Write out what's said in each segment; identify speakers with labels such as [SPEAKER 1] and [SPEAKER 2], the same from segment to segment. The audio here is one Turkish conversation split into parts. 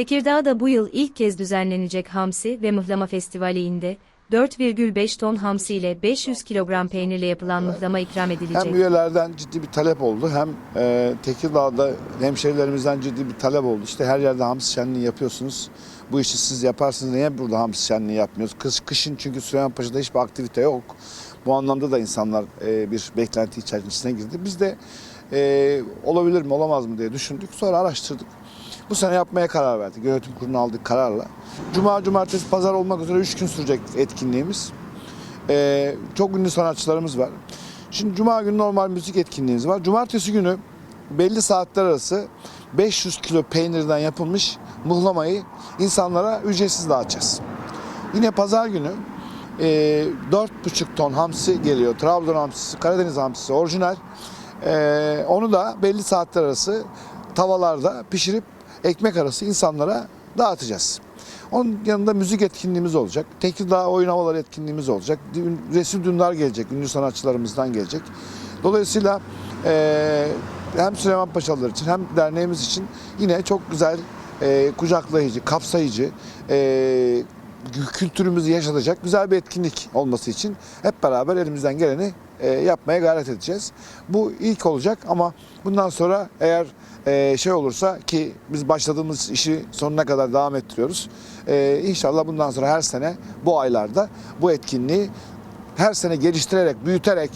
[SPEAKER 1] Tekirdağ'da bu yıl ilk kez düzenlenecek Hamsi ve Mıhlama Festivali'nde 4,5 ton hamsi ile 500 kilogram peynirle yapılan mıhlama ikram edilecek.
[SPEAKER 2] Hem üyelerden ciddi bir talep oldu hem e, Tekirdağ'da hemşehrilerimizden ciddi bir talep oldu. İşte her yerde hamsi şenliği yapıyorsunuz. Bu işi siz yaparsınız. Niye burada hamsi şenliği yapmıyoruz? Kış, kışın çünkü Süleymanpaşa'da hiçbir aktivite yok. Bu anlamda da insanlar e, bir beklenti içerisine girdi. Biz de e, olabilir mi olamaz mı diye düşündük. Sonra araştırdık. Bu sene yapmaya karar verdik. Yönetim kurulu aldık kararla. Cuma, cumartesi, pazar olmak üzere 3 gün sürecek etkinliğimiz. Ee, çok ünlü sanatçılarımız var. Şimdi cuma günü normal müzik etkinliğimiz var. Cumartesi günü belli saatler arası 500 kilo peynirden yapılmış muhlamayı insanlara ücretsiz dağıtacağız. Yine pazar günü e, 4,5 ton hamsi geliyor. Trabzon hamsisi, Karadeniz hamsisi orijinal. E, onu da belli saatler arası tavallarda pişirip ekmek arası insanlara dağıtacağız. Onun yanında müzik etkinliğimiz olacak. Tekirdağ oyun havaları etkinliğimiz olacak. Resim Dündar gelecek, ünlü sanatçılarımızdan gelecek. Dolayısıyla eee hem Süleyman Paşalılar için hem derneğimiz için yine çok güzel, eee, kucaklayıcı, kapsayıcı, eee, kültürümüzü yaşatacak güzel bir etkinlik olması için hep beraber elimizden geleni eee, yapmaya gayret edeceğiz. Bu ilk olacak ama bundan sonra eğer eee, şey olursa ki biz başladığımız işi sonuna kadar devam ettiriyoruz. Eee inşallah bundan sonra her sene bu aylarda bu etkinliği her sene geliştirerek, büyüterek,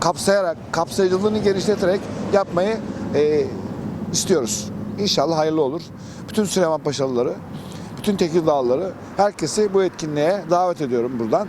[SPEAKER 2] kapsayarak, kapsayıcılığını genişleterek yapmayı istiyoruz. İnşallah hayırlı olur. Bütün Süleyman Paşalıları, bütün Tekirdağlıları, herkesi bu etkinliğe davet ediyorum buradan.